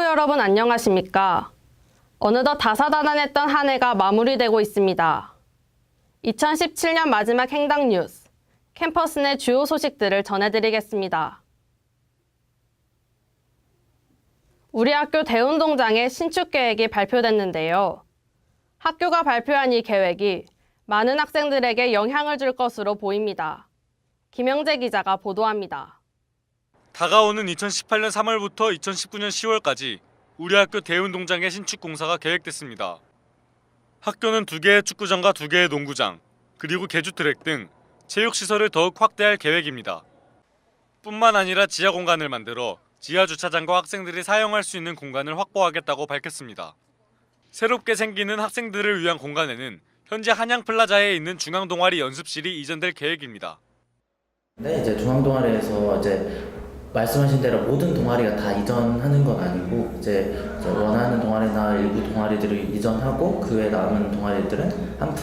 여러분 안녕하십니까? 어느덧 다사다난했던 한 해가 마무리되고 있습니다. 2017년 마지막 행당 뉴스, 캠퍼스 내 주요 소식들을 전해드리겠습니다. 우리 학교 대운동장의 신축 계획이 발표됐는데요. 학교가 발표한 이 계획이 많은 학생들에게 영향을 줄 것으로 보입니다. 김영재 기자가 보도합니다. 다가오는 2018년 3월부터 2019년 10월까지 우리 학교 대운동장의 신축 공사가 계획됐습니다. 학교는 두 개의 축구장과 두 개의 농구장, 그리고 개주 트랙 등 체육 시설을 더욱 확대할 계획입니다. 뿐만 아니라 지하 공간을 만들어 지하 주차장과 학생들이 사용할 수 있는 공간을 확보하겠다고 밝혔습니다. 새롭게 생기는 학생들을 위한 공간에는 현재 한양 플라자에 있는 중앙 동아리 연습실이 이전될 계획입니다. 네, 이제 중앙 동아리에서 이제 말씀하신 대로 모든 동아리가 다 이전하는 건 아니고 이제, 원하는 동아리나 일부 동아리들을 이전하고 그 외 남은 동아리들은 한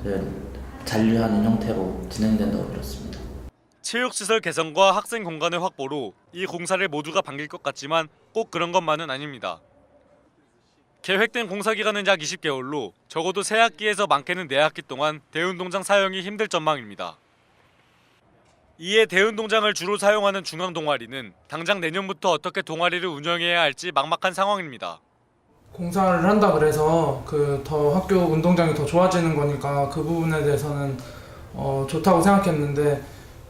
이제 잔류하는 형태로 진행된다고 들었습니다. 체육시설 개선과 학생 공간의 확보로 이 공사를 모두가 반길 것 같지만 꼭 그런 것만은 아닙니다. 계획된 공사 기간은 약 20개월로 적어도 새 학기에서 많게는 네 학기 동안 대운동장 사용이 힘들 전망입니다. 이에 대운 동장을 주로 사용하는 중앙 동아리는 당장 내년부터 어떻게 동아리를 운영해야 할지 막막한 상황입니다. 공사를 한다 그래서 그 더 학교 운동장이 더 좋아지는 거니까 그 부분에 대해서는 어, 좋다고 생각했는데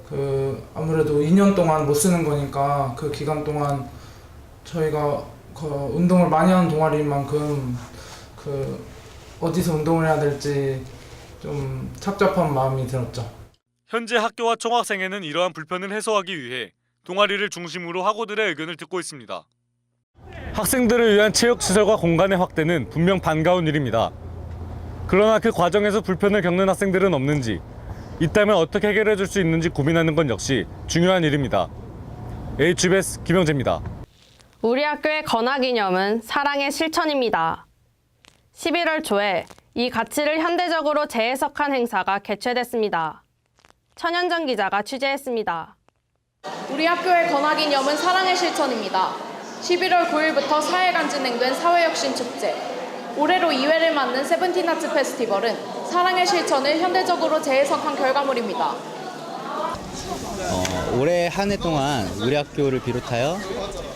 그 아무래도 2년 동안 못 쓰는 거니까 그 기간 동안 저희가 그 운동을 많이 하는 동아리인 만큼 그 어디서 운동을 해야 될지 좀 착잡한 마음이 들었죠. 현재 학교와 총학생회는 이러한 불편을 해소하기 위해 동아리를 중심으로 학우들의 의견을 듣고 있습니다. 학생들을 위한 체육시설과 공간의 확대는 분명 반가운 일입니다. 그러나 그 과정에서 불편을 겪는 학생들은 없는지, 있다면 어떻게 해결해 줄 수 있는지 고민하는 건 역시 중요한 일입니다. HBS 김영재입니다. 우리 학교의 건화 기념은 사랑의 실천입니다. 11월 초에 이 가치를 현대적으로 재해석한 행사가 개최됐습니다. 천현정 기자가 취재했습니다. 우리 학교의 건화기념은 사랑의 실천입니다. 11월 9일부터 4일간 진행된 사회혁신 축제. 올해로 2회를 맞는 세븐틴 아트 페스티벌은 사랑의 실천을 현대적으로 재해석한 결과물입니다. 어, 올해 한 해 동안 우리 학교를 비롯하여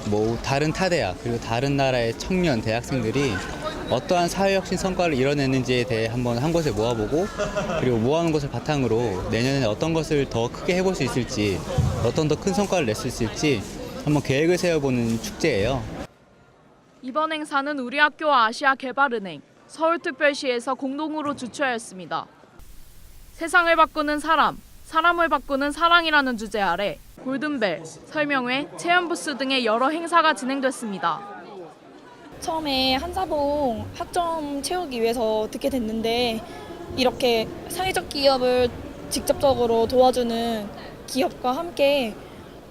뭐 다른 타 대학 그리고 다른 나라의 청년 대학생들이 어떠한 사회혁신 성과를 이뤄냈는지에 대해 한번 한 곳에 모아보고 그리고 모아놓은 것을 바탕으로 내년에 어떤 것을 더 크게 해볼 수 있을지 어떤 더 큰 성과를 낼 수 있을지 한번 계획을 세워보는 축제예요. 이번 행사는 우리 학교와 아시아 개발은행, 서울특별시에서 공동으로 주최하였습니다. 세상을 바꾸는 사람, 사람을 바꾸는 사랑이라는 주제 아래 골든벨, 설명회, 체험부스 등의 여러 행사가 진행됐습니다. 처음에 한사봉 학점 채우기 위해서 듣게 됐는데 이렇게 사회적 기업을 직접적으로 도와주는 기업과 함께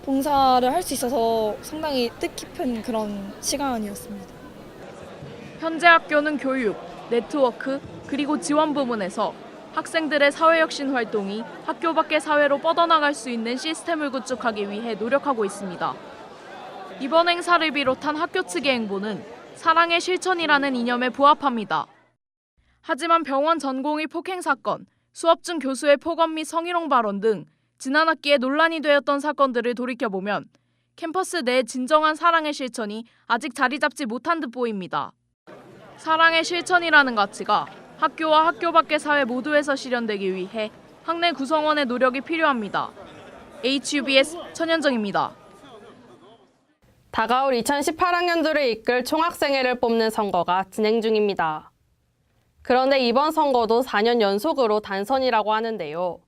봉사를 할 수 있어서 상당히 뜻깊은 그런 시간이었습니다. 현재 학교는 교육, 네트워크, 그리고 지원 부문에서 학생들의 사회혁신 활동이 학교 밖의 사회로 뻗어나갈 수 있는 시스템을 구축하기 위해 노력하고 있습니다. 이번 행사를 비롯한 학교 측의 행보는 사랑의 실천이라는 이념에 부합합니다. 하지만 병원 전공의 폭행 사건, 수업 중 교수의 폭언 및 성희롱 발언 등 지난 학기에 논란이 되었던 사건들을 돌이켜보면 캠퍼스 내 진정한 사랑의 실천이 아직 자리 잡지 못한 듯 보입니다. 사랑의 실천이라는 가치가 학교와 학교 밖의 사회 모두에서 실현되기 위해 학내 구성원의 노력이 필요합니다. HUBS 천현정입니다. 다가올 2018학년도를 이끌 총학생회를 뽑는 선거가 진행 중입니다. 그런데 이번 선거도 4년 연속으로 단선이라고 하는데요.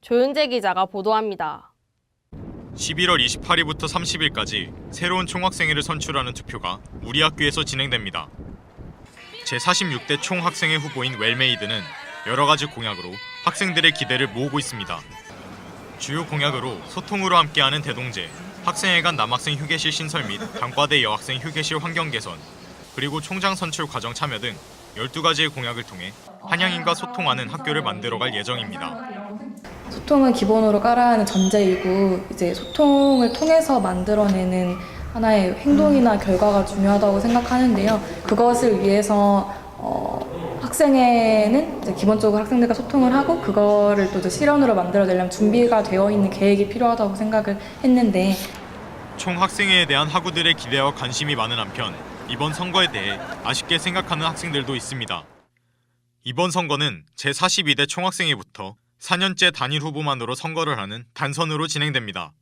조윤재 기자가 보도합니다. 11월 28일부터 30일까지 새로운 총학생회를 선출하는 투표가 우리 학교에서 진행됩니다. 제46대 총학생회 후보인 웰메이드는 여러 가지 공약으로 학생들의 기대를 모으고 있습니다. 주요 공약으로 소통으로 함께하는 대동제, 학생회 간 남학생 휴게실 신설 및 단과대 여학생 휴게실 환경 개선, 그리고 총장 선출 과정 참여 등 12가지의 공약을 통해 한양인과 소통하는 학교를 만들어갈 예정입니다. 소통은 기본으로 깔아야 하는 전제이고 이제 소통을 통해서 만들어내는 하나의 행동이나 결과가 중요하다고 생각하는데요. 그것을 위해서 어, 학생회는 기본적으로 학생들과 소통을 하고 그거를 또 실현으로 만들어내려면 준비가 되어 있는 계획이 필요하다고 생각을 했는데 총 학생회에 대한 학우들의 기대와 관심이 많은 한편 이번 선거에 대해 아쉽게 생각하는 학생들도 있습니다. 이번 선거는 제42대 총학생회부터 4년째 단일 후보만으로 선거를 하는 단선으로 진행됩니다.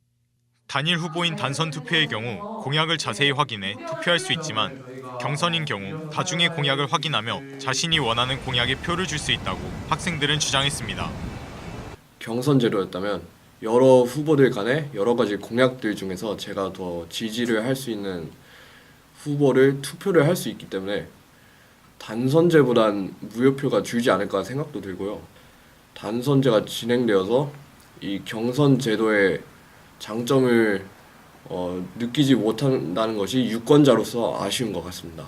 단일 후보인 단선 투표의 경우 공약을 자세히 확인해 투표할 수 있지만 경선인 경우 다중의 공약을 확인하며 자신이 원하는 공약에 표를 줄 수 있다고 학생들은 주장했습니다. 경선 제도였다면 여러 후보들 간의 여러 가지 공약들 중에서 제가 더 지지를 할 수 있는 후보를 투표를 할 수 있기 때문에 단선제보단 무효표가 줄지 않을까 생각도 들고요. 단선제가 진행되어서 이 경선 제도의 장점을 어, 느끼지 못한다는 것이 유권자로서 아쉬운 것 같습니다.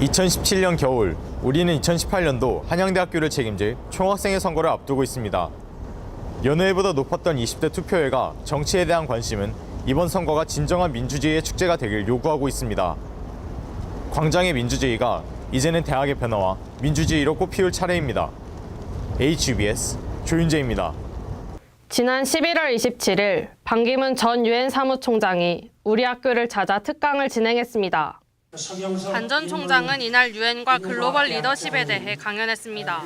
2017년 겨울 우리는 2018년도 한양대학교를 책임질 총학생회 선거를 앞두고 있습니다. 여느 해보다 높았던 20대 투표율과 정치에 대한 관심은 이번 선거가 진정한 민주주의의 축제가 되길 요구하고 있습니다. 광장의 민주주의가 이제는 대학의 변화와 민주주의로 꽃피울 차례입니다. HUBS 조윤재입니다. 지난 11월 27일 반기문 전 유엔 사무총장이 우리 학교를 찾아 특강을 진행했습니다. 반 전 총장은 이날 유엔과 글로벌 리더십에 대해 강연했습니다.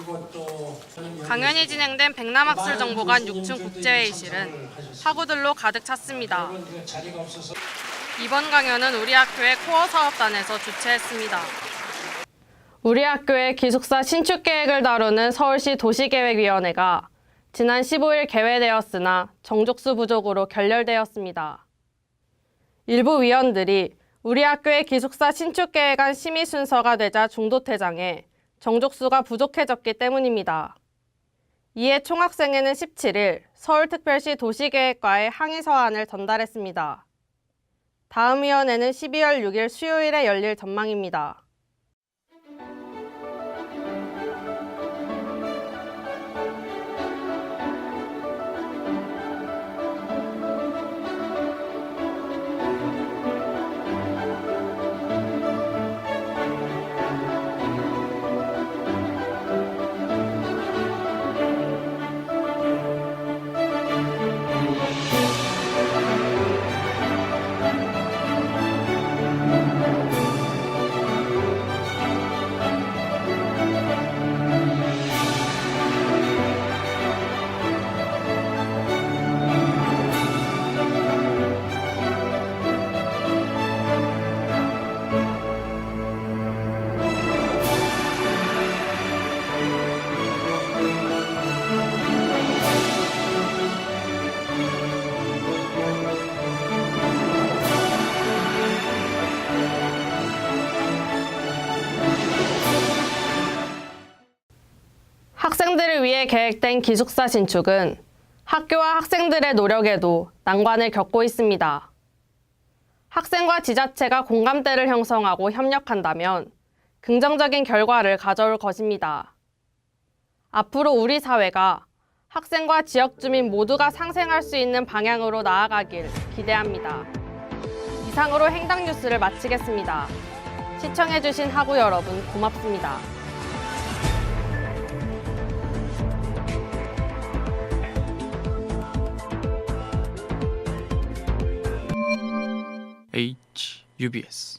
강연이 진행된 백남학술 정보관 6층 국제회의실은 학우들로 가득 찼습니다. 이번 강연은 우리 학교의 코어 사업단에서 주최했습니다. 우리 학교의 기숙사 신축 계획을 다루는 서울시 도시계획위원회가 지난 15일 개회되었으나 정족수 부족으로 결렬되었습니다. 일부 위원들이 우리 학교의 기숙사 신축 계획안 심의 순서가 되자 중도 퇴장해 정족수가 부족해졌기 때문입니다. 이에 총학생회는 17일 서울특별시 도시계획과에 항의 서한을 전달했습니다. 다음 위원회는 12월 6일 수요일에 열릴 전망입니다. 계획된 기숙사 신축은 학교와 학생들의 노력에도 난관을 겪고 있습니다. 학생과 지자체가 공감대를 형성하고 협력한다면 긍정적인 결과를 가져올 것입니다. 앞으로 우리 사회가 학생과 지역 주민 모두가 상생할 수 있는 방향으로 나아가길 기대합니다. 이상으로 행당 뉴스를 마치겠습니다. 시청해주신 하구 여러분 고맙습니다. UBS.